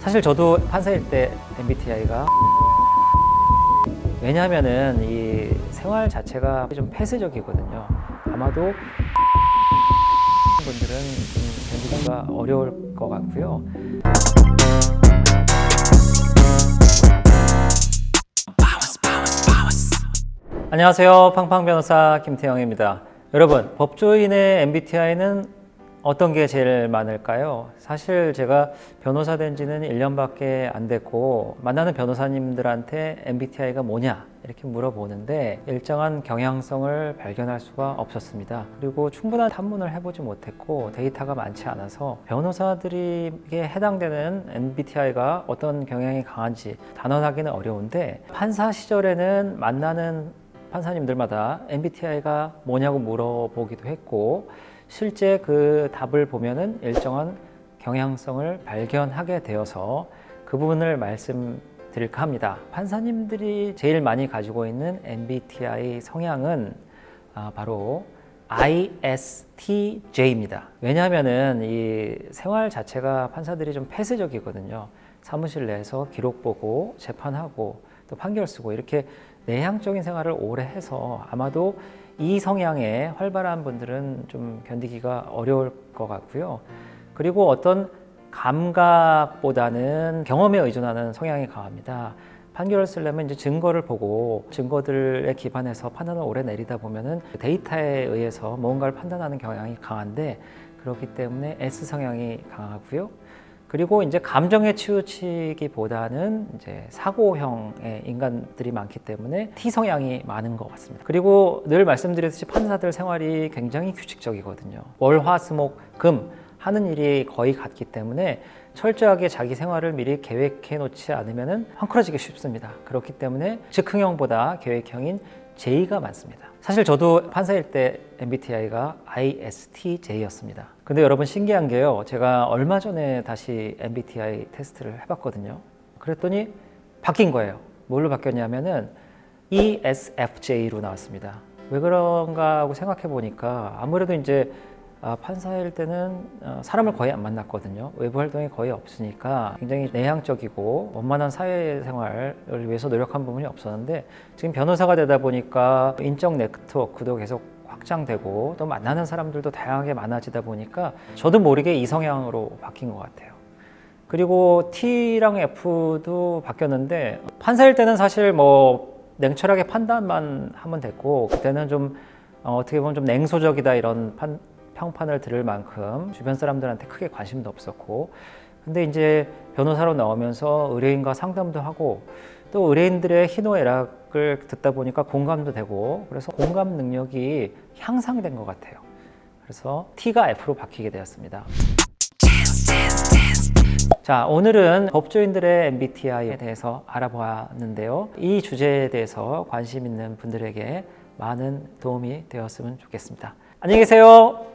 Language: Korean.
사실 저도 판사일 때 MBTI가 왜냐하면은 이 생활 자체가 좀 폐쇄적이거든요. 아마도 분들은 좀 견디기가 어려울 것 같고요. 안녕하세요. 팡팡 변호사 김태형입니다. 여러분, 법조인의 MBTI는 어떤 게 제일 많을까요? 사실 제가 변호사 된 지는 1년밖에 안 됐고 만나는 변호사님들한테 MBTI가 뭐냐 이렇게 물어보는데 일정한 경향성을 발견할 수가 없었습니다. 그리고 충분한 탐문을 해보지 못했고 데이터가 많지 않아서 변호사들에게 해당되는 MBTI가 어떤 경향이 강한지 단언하기는 어려운데 판사 시절에는 만나는 판사님들마다 MBTI가 뭐냐고 물어보기도 했고 실제 그 답을 보면은 일정한 경향성을 발견하게 되어서 그 부분을 말씀드릴까 합니다. 판사님들이 제일 많이 가지고 있는 MBTI 성향은 아, 바로 ISTJ입니다. 왜냐하면은 이 생활 자체가 판사들이 좀 폐쇄적이거든요. 사무실 내에서 기록 보고 재판하고 또 판결 쓰고 이렇게 내향적인 생활을 오래 해서 아마도 이 성향의 활발한 분들은 좀 견디기가 어려울 것 같고요. 그리고 어떤 감각보다는 경험에 의존하는 성향이 강합니다. 판결을 쓰려면 이제 증거를 보고 증거들에 기반해서 판단을 오래 내리다 보면은 데이터에 의해서 뭔가를 판단하는 경향이 강한데 그렇기 때문에 S 성향이 강하고요. 그리고 이제 감정에 치우치기보다는 이제 사고형의 인간들이 많기 때문에 T 성향이 많은 것 같습니다. 그리고 늘 말씀드렸듯이 판사들 생활이 굉장히 규칙적이거든요. 월, 화, 수, 목, 금 하는 일이 거의 같기 때문에 철저하게 자기 생활을 미리 계획해 놓지 않으면 헝클어지기 쉽습니다. 그렇기 때문에 즉흥형보다 계획형인 J가 많습니다. 사실 저도 판사일 때 MBTI가 ISTJ였습니다. 근데 여러분 신기한 게요. 제가 얼마 전에 다시 MBTI 테스트를 해봤거든요. 그랬더니 바뀐 거예요. 뭘로 바뀌었냐면은 ESFJ로 나왔습니다. 왜 그런가 하고 생각해 보니까 아무래도 이제 아, 판사일 때는 어, 사람을 거의 안 만났거든요. 외부 활동이 거의 없으니까 굉장히 내향적이고 원만한 사회생활을 위해서 노력한 부분이 없었는데 지금 변호사가 되다 보니까 인적 네트워크도 계속 확장되고 또 만나는 사람들도 다양하게 많아지다 보니까 저도 모르게 이 성향으로 바뀐 것 같아요. 그리고 T랑 F도 바뀌었는데 판사일 때는 사실 뭐 냉철하게 판단만 하면 됐고 그때는 좀 어, 어떻게 보면 좀 냉소적이다 이런 판, 평판을 들을 만큼 주변 사람들한테 크게 관심도 없었고 근데 이제 변호사로 나오면서 의뢰인과 상담도 하고 또 의뢰인들의 희노애락을 듣다 보니까 공감도 되고 그래서 공감 능력이 향상된 것 같아요. 그래서 T가 F로 바뀌게 되었습니다. 자, 오늘은 법조인들의 MBTI에 대해서 알아보았는데요. 이 주제에 대해서 관심 있는 분들에게 많은 도움이 되었으면 좋겠습니다. 안녕히 계세요.